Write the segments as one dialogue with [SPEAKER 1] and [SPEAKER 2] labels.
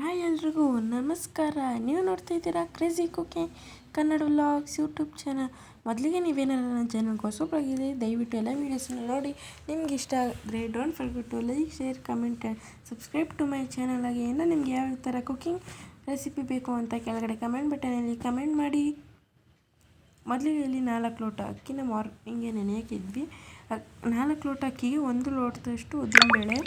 [SPEAKER 1] Hi ಎಲ್ರಿಗೂ, ನಮಸ್ಕಾರ. ನೀವು ನೋಡ್ತಾ ಇದ್ದೀರಾ crazy cooking Kannada vlogs YouTube channel ಮೊದಲಿಗೆ ನೀವೇನಾರು ನನ್ನ ಚಾನಲ್ಗೆ ಹೊಸಬರಾಗಿದೆ ದಯವಿಟ್ಟು ಎಲ್ಲ ವೀಡಿಯೋಸನ್ನ ನೋಡಿ. ನಿಮ್ಗೆ ಇಷ್ಟ ಆದರೆ don't forget to like share comment and subscribe to my channel ಆಗಿ ಏನೋ ನಿಮ್ಗೆ ಯಾವ ಥರ ಕುಕಿಂಗ್ ರೆಸಿಪಿ ಬೇಕು ಅಂತ ಕೆಳಗಡೆ ಕಮೆಂಟ್ ಬಟನಲ್ಲಿ ಕಮೆಂಟ್ ಮಾಡಿ. ಮೊದಲಿಗೆ ಇಲ್ಲಿ ನಾಲ್ಕು ಲೋಟ ಅಕ್ಕಿನ ಮಾರ್ನಿಂಗೆ ನೆನೆಯೋಕ್ಕಿದ್ವಿ ನಾಲ್ಕು ಲೋಟ ಅಕ್ಕಿಗೆ ಒಂದು ಲೋಟದಷ್ಟು ಉದ್ದಿನಬೇಳೆ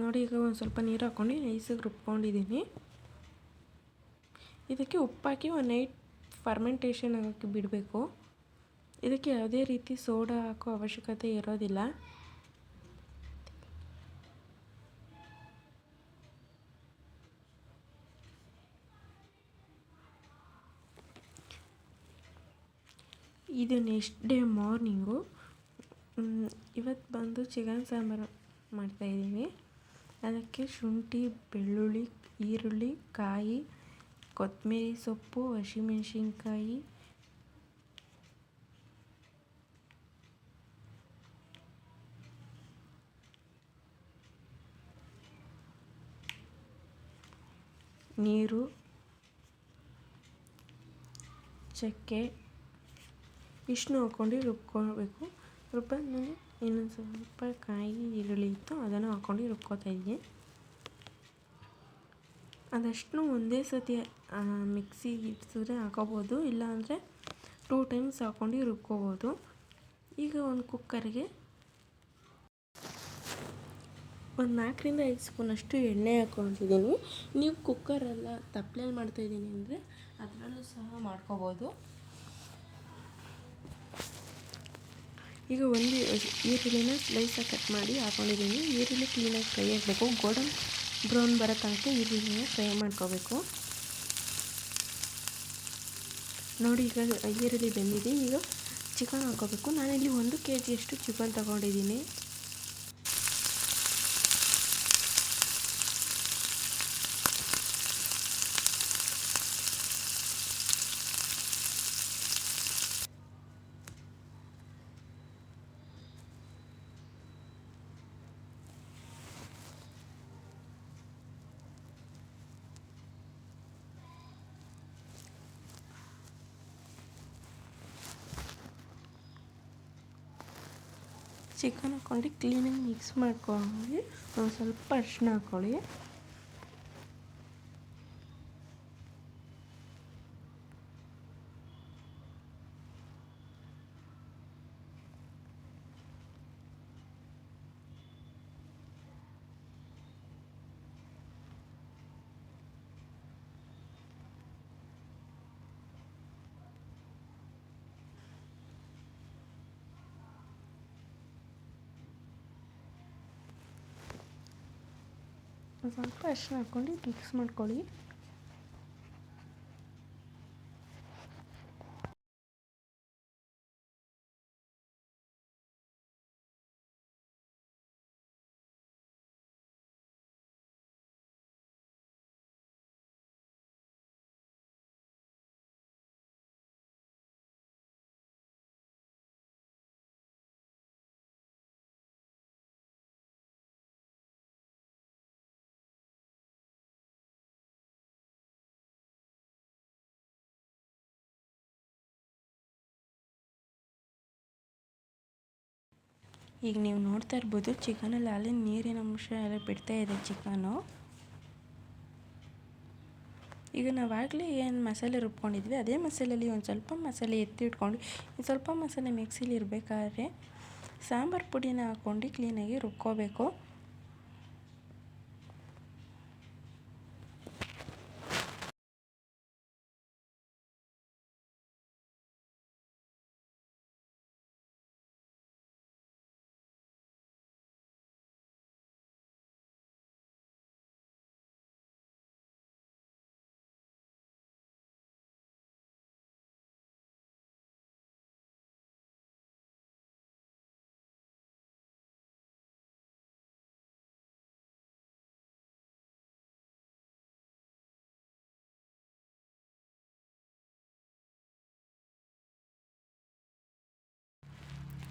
[SPEAKER 1] ನೋಡಿ ಈಗ ಒಂದು ಸ್ವಲ್ಪ ನೀರು ಹಾಕ್ಕೊಂಡು ನೈಸಿಗೆ ರುಬ್ಕೊಂಡಿದ್ದೀನಿ ಇದಕ್ಕೆ ಉಪ್ಪಾಕಿ ಒಂದು ನೈಟ್ ಫರ್ಮೆಂಟೇಷನ್ ಆಗೋಕ್ಕೆ ಬಿಡಬೇಕು. ಇದಕ್ಕೆ ಯಾವುದೇ ರೀತಿ ಸೋಡಾ ಹಾಕೋ ಅವಶ್ಯಕತೆ ಇರೋದಿಲ್ಲ. ಇದು ನೆಕ್ಸ್ಟ್ ಡೇ ಮಾರ್ನಿಂಗು ಇವತ್ತು ಬಂದು ಚಿಕನ್ ಸಾಂಬಾರು ಮಾಡ್ತಾಯಿದ್ದೀನಿ ಅದಕ್ಕೆ ಶುಂಠಿ ಬೆಳ್ಳುಳ್ಳಿ ಈರುಳ್ಳಿ ಕಾಯಿ ಕೊತ್ತಂಬರಿ ಸೊಪ್ಪು ಹಸಿಮೆಣ್ಸಿನ್ಕಾಯಿ ನೀರು ಚಕ್ಕೆ ಇಷ್ಟು ಹಾಕ್ಕೊಂಡು ರುಬ್ಕೊಳ್ಬೇಕು ರುಬ್ಬಾದ್ಮೇಲೆ ಇನ್ನೊಂದು ಸ್ವಲ್ಪ ಕಾಯಿ ಈರುಳ್ಳಿ ಇತ್ತು. ಅದನ್ನು ಹಾಕ್ಕೊಂಡು ರುಬ್ಕೋತಾ ಇದ್ದೀನಿ ಅದಷ್ಟು ಒಂದೇ ಸತಿ ಮಿಕ್ಸಿಗೆ ಇಡ್ಸಿದ್ರೆ ಹಾಕೋಬೋದು. ಇಲ್ಲಾಂದರೆ ಟೂ ಟೈಮ್ಸ್ ಹಾಕ್ಕೊಂಡು ರುಬ್ಕೋಬೋದು. ಈಗ ಒಂದು ಕುಕ್ಕರ್ಗೆ ಒಂದು ನಾಲ್ಕರಿಂದ ಐದು ಸ್ಪೂನಷ್ಟು ಎಣ್ಣೆ ಹಾಕ್ಕೊತಿದ್ದೀನಿ ನೀವು ಕುಕ್ಕರೆಲ್ಲ ತಪ್ಪಲೆಯಲ್ಲಿ ಮಾಡ್ತಾಯಿದ್ದೀನಿ ಅಂದರೆ ಅದರಲ್ಲೂ ಸಹ ಮಾಡ್ಕೋಬೋದು. ಈಗ ಒಂದು ಈರುಳ್ಳಿನ ಸ್ಲೈಸಾಗಿ ಕಟ್ ಮಾಡಿ ಹಾಕೊಂಡಿದ್ದೀನಿ. ಈರುಳ್ಳಿ ಕ್ಲೀನಾಗಿ ಫ್ರೈ ಆಗಬೇಕು. ಗೋಲ್ಡನ್ ಬ್ರೌನ್ ಬರೋ ತನಕ ಈರುಳ್ಳಿನ ಫ್ರೈ ಮಾಡ್ಕೋಬೇಕು. ನೋಡಿ ಈಗ ಈರುಳ್ಳಿ ಬೆಂದಿದೆ. ಈಗ ಚಿಕನ್ ಹಾಕೋಬೇಕು ನಾನಿಲ್ಲಿ ಒಂದು ಕೆ ಜಿಯಷ್ಟು ಚಿಕನ್ ತಗೊಂಡಿದ್ದೀನಿ. ಚಿಕನ್ ಹಾಕ್ಕೊಂಡು ಕ್ಲೀನಾಗಿ ಮಿಕ್ಸ್ ಮಾಡ್ಕೊಂಡು ಒಂದು ಸ್ವಲ್ಪ ಅರಿಶಿನ ಹಾಕ್ಕೊಳ್ಳಿ ಸ್ವಲ್ಪ ಅರಿಶಿನ ಹಾಕ್ಕೊಂಡು ಮಿಕ್ಸ್ ಮಾಡ್ಕೊಳ್ಳಿ. ಈಗ ನೀವು ನೋಡ್ತಾ ಇರ್ಬೋದು ಚಿಕನಲ್ಲಿ ಅಲ್ಲಿ ನೀರಿನ ಅಂಶ ಎಲ್ಲ ಬಿಡ್ತಾ ಇದೆ ಚಿಕನು. ಈಗ ನಾವಾಗಲೇ ಏನು ಮಸಾಲೆ ರುಬ್ಕೊಂಡಿದ್ವಿ, ಅದೇ ಮಸಾಲೆಯಲ್ಲಿ ಒಂದು ಸ್ವಲ್ಪ ಮಸಾಲೆ ಎತ್ತಿ ಇಟ್ಕೊಂಡು ಸ್ವಲ್ಪ ಮಸಾಲೆ ಮಿಕ್ಸಿಲಿ ಇರಬೇಕಾದ್ರೆ ಸಾಂಬಾರು ಪುಡಿನ ಹಾಕ್ಕೊಂಡು ಕ್ಲೀನಾಗಿ ರುಬ್ಕೋಬೇಕು.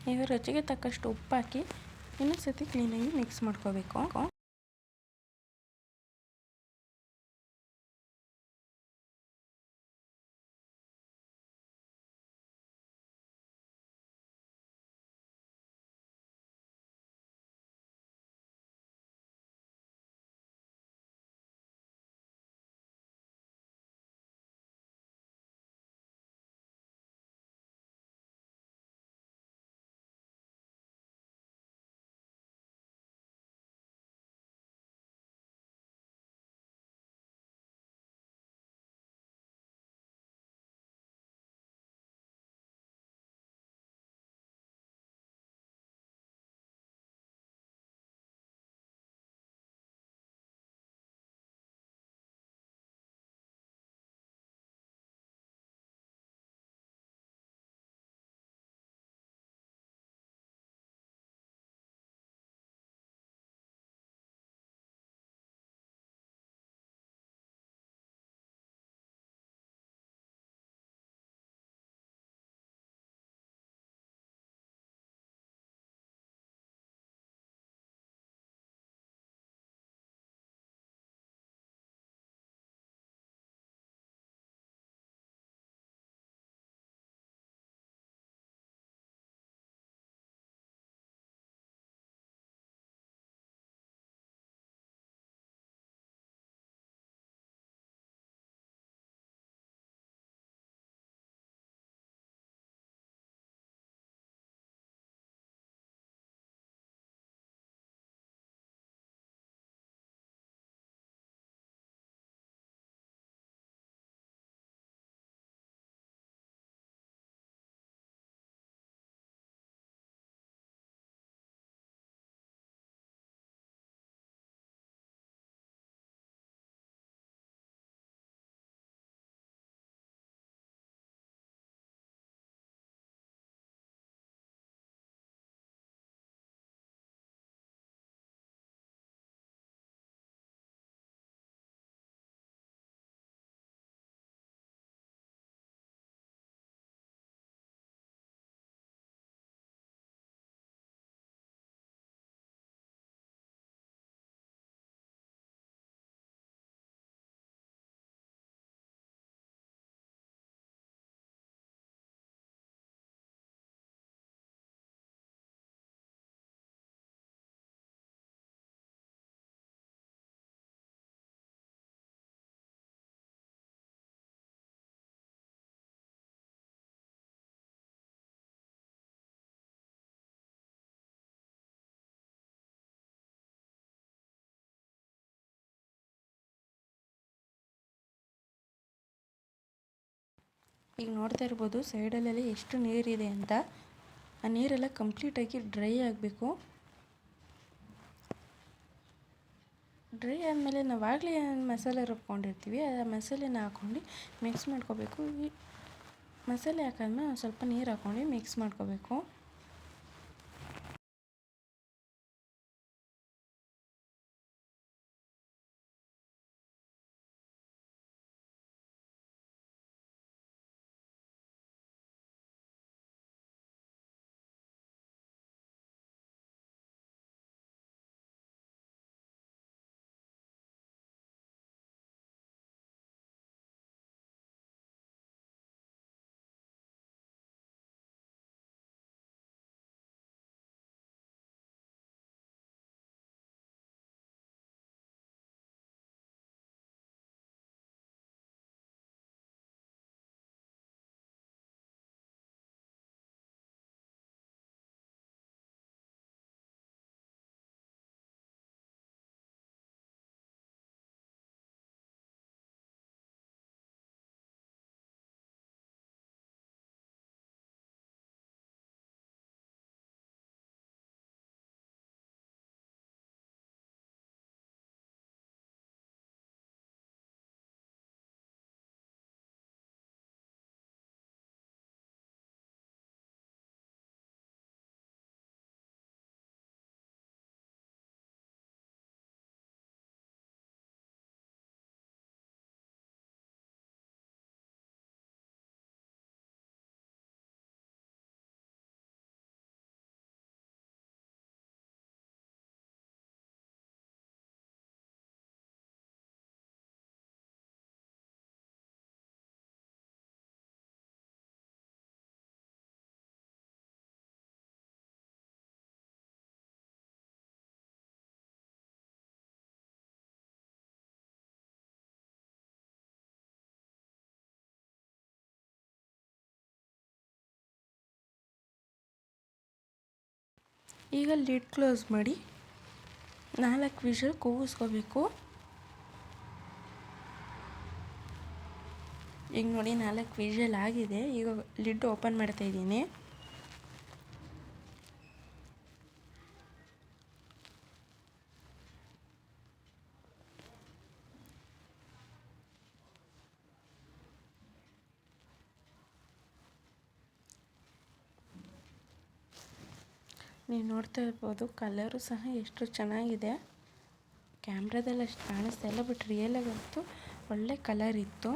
[SPEAKER 1] ಈಗ ರುಚಿಗೆ ತಕ್ಕಷ್ಟು ಉಪ್ಪು ಹಾಕಿ ಇನ್ನೊಂದು ಸತಿ ಕ್ಲೀನಾಗಿ ಮಿಕ್ಸ್ ಮಾಡ್ಕೋಬೇಕು. ಈಗ ನೋಡ್ತಾ ಇರ್ಬೋದು ಸೈಡಲ್ಲೆಲ್ಲ ಎಷ್ಟು ನೀರಿದೆ ಅಂತ. ಆ ನೀರೆಲ್ಲ ಕಂಪ್ಲೀಟಾಗಿ ಡ್ರೈ ಆಗಬೇಕು. ಡ್ರೈ ಆದಮೇಲೆ ನಾವಾಗಲೇ ಮಸಾಲೆ ರುಬ್ಕೊಂಡಿರ್ತೀವಿ. ಆ ಮಸಾಲೆನ ಹಾಕ್ಕೊಂಡು ಮಿಕ್ಸ್ ಮಾಡ್ಕೋಬೇಕು. ಈ ಮಸಾಲೆ ಹಾಕಾದ್ಮೇಲೆ ಒಂದು ಸ್ವಲ್ಪ ನೀರು ಹಾಕ್ಕೊಂಡು ಮಿಕ್ಸ್ ಮಾಡ್ಕೋಬೇಕು. ಈಗ ಲಿಡ್ ಕ್ಲೋಸ್ ಮಾಡಿ ನಾಲ್ಕು ವಿಷಲ್ ಕೂಗಿಸ್ಕೋಬೇಕು. ಈಗ ನೋಡಿ ನಾಲ್ಕು ವಿಷಲ್ ಆಗಿದೆ. ಈಗ ಲಿಡ್ ಓಪನ್ ಮಾಡ್ತಾ ನೀವು ನೋಡ್ತಾ ಇರ್ಬೋದು ಕಲರು ಸಹ ಎಷ್ಟು ಚೆನ್ನಾಗಿದೆ. ಕ್ಯಾಮ್ರಾದಲ್ಲಿ ಅಷ್ಟು ಕಾಣಿಸ್ತಾ ಇಲ್ಲ ಬಟ್ ರಿಯಲಾಗಂತೂ ಒಳ್ಳೆ ಕಲರ್ ಇತ್ತು.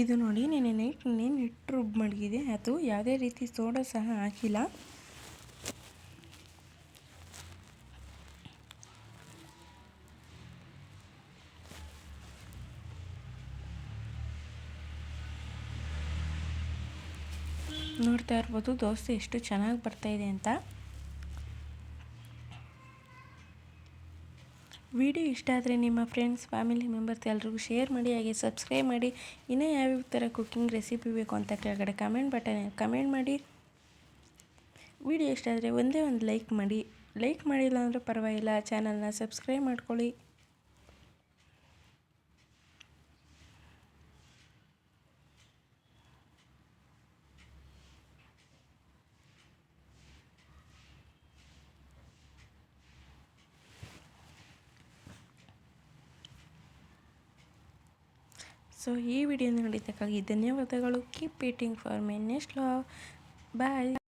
[SPEAKER 1] ಇದು ನೋಡಿ ನೆನೆ ನೈಟ್ ನೆಟ್ಟು ರುಬ್ ಮಡಗಿದೆ ಅದು ಯಾವುದೇ ರೀತಿ ಸೋಡಾ ಸಹ ಹಾಕಿಲ್ಲ. ನೋಡ್ತಾ ಇರ್ಬೋದು, ದೋಸೆ ಎಷ್ಟು ಚೆನ್ನಾಗಿ ಬರ್ತಾಯಿದೆ ಅಂತ. ವಿಡಿಯೋ ಇಷ್ಟ ಆದರೆ ನಿಮ್ಮ ಫ್ರೆಂಡ್ಸ್ ಫ್ಯಾಮಿಲಿ ಮೆಂಬರ್ಸ್ ಎಲ್ರಿಗೂ ಶೇರ್ ಮಾಡಿ, ಹಾಗೆ ಸಬ್ಸ್ಕ್ರೈಬ್ ಮಾಡಿ. ಇನ್ನೂ ಯಾವ್ಯಾವ ಥರ ಕುಕ್ಕಿಂಗ್ ರೆಸಿಪಿ ಬೇಕು ಅಂತ ಕೆಳಗಡೆ ಕಮೆಂಟ್ ಬಟನ್ ಕಮೆಂಟ್ ಮಾಡಿ. ವಿಡಿಯೋ ಇಷ್ಟ ಆದರೆ ಒಂದೇ ಒಂದು ಲೈಕ್ ಮಾಡಿ. ಲೈಕ್ ಮಾಡಿಲ್ಲ ಅಂದರೆ ಪರವಾಗಿಲ್ಲ. ಚಾನಲ್ನ ಸಬ್ಸ್ಕ್ರೈಬ್ ಮಾಡ್ಕೊಳ್ಳಿ. ಸೊ ಈ ವಿಡಿಯೋ ನೋಡಿದ್ದಕ್ಕಾಗಿ ಧನ್ಯವಾದಗಳು. Keep eating for my next log bye